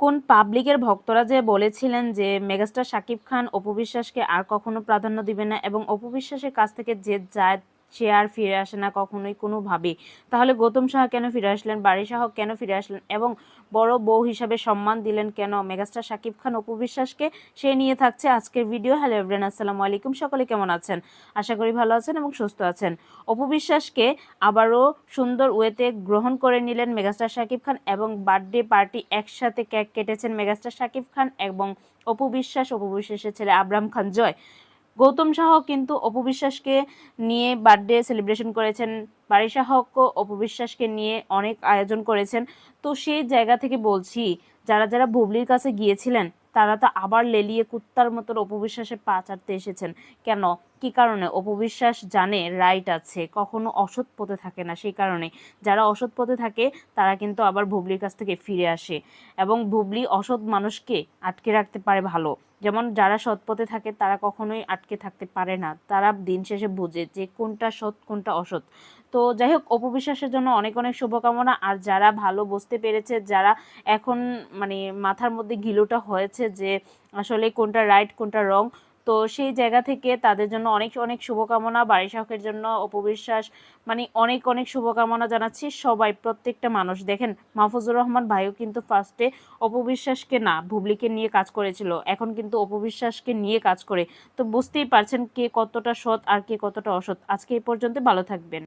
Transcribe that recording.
কোন পাবলিকের ভক্তরা যে বলেছিলেন যে মেগাস্টার শাকিব খান অপবিশ্বাসকে আর কখনো প্রাধান্য দিবে না এবং অপবিশ্বাসের কাছ থেকে যে যায় সে আর ফিরে আসে না কখনোই কোনোভাবে তাহলে গৌতম সাহা কেন ফিরে আসলেন? বাড়ি সাহা কেন ফিরে আসলেন? এবং বড় বউ হিসাবে সম্মান দিলেন কেন? মেগাস্টার শাকিব খান, অপু বিশ্বাসকে সে নিয়ে থাকছে আজকের ভিডিও। হ্যালো এভরিয়ান আসসালামু আলাইকুম। সকলে কেমন আছেন? আশা করি ভালো আছেন এবং সুস্থ আছেন। অপু বিশ্বাসকে আবারও সুন্দর ওয়েতে গ্রহণ করে নিলেন মেগাস্টার শাকিব খান এবং বার্থডে পার্টি একসাথে কেক কেটেছেন মেগাস্টার শাকিব খান এবং অপু বিশ্বাস, অপু বিশ্বাসের ছেলে আব্রাম খান জয়। গৌতম শাহ কিন্তু অপবিশ্বাসকে নিয়ে বার্থডে সেলিব্রেশন করেছেন। বাড়ি সাহকও অপবিশ্বাসকে নিয়ে অনেক আয়োজন করেছেন। তো সেই জায়গা থেকে বলছি, যারা যারা বুবলির কাছে গিয়েছিলেন, তারা তো আবার লেলিয়ে কুত্তার মতন অপবিশ্বাসে পা চাটতে এসেছেন। কেন? কি কারণে? অপবিশ্বাস জানে রাইট আছে। কখনো অসৎ পথে থাকে না সেই কারণে। যারা অসৎ পথে থাকে, তারা কিন্তু আবার বুবলির কাছ থেকে ফিরে আসে। এবং বুবলি অসৎ মানুষকে আটকে রাখতে পারে ভালো। যেমন যারা সৎ পথে থাকে, তারা কখনোই আটকে থাকতে পারে না। তারা দিন শেষে বুঝে যে কোনটা সৎ, কোনটা অসৎ। তো যাই হোক অপবিশ্বাসের জন্য অনেক অনেক শুভকামনা। আর যারা ভালো বুঝতে পেরেছে, যারা এখন মানে মাথার মধ্যে গিলোটা হয়েছে যে আসলে কোনটা রাইট কোনটা রং তো সেই জায়গা থেকে তাদের জন্য অনেক অনেক শুভকামনা। বাড়ি শখের জন্য অপবিশ্বাস মানে অনেক অনেক শুভকামনা জানাচ্ছি সবাই, প্রত্যেকটা মানুষ। দেখেন, মাহফুজুর রহমান ভাইও কিন্তু ফার্স্টে অপবিশ্বাসকে না, ভুবলিকে নিয়ে কাজ করেছিল। এখন কিন্তু অপবিশ্বাসকে নিয়ে কাজ করে। তো বুঝতেই পারছেন কে কতটা সৎ আর কে কতটা অসৎ। আজকে এই পর্যন্ত ভালো থাকবেন।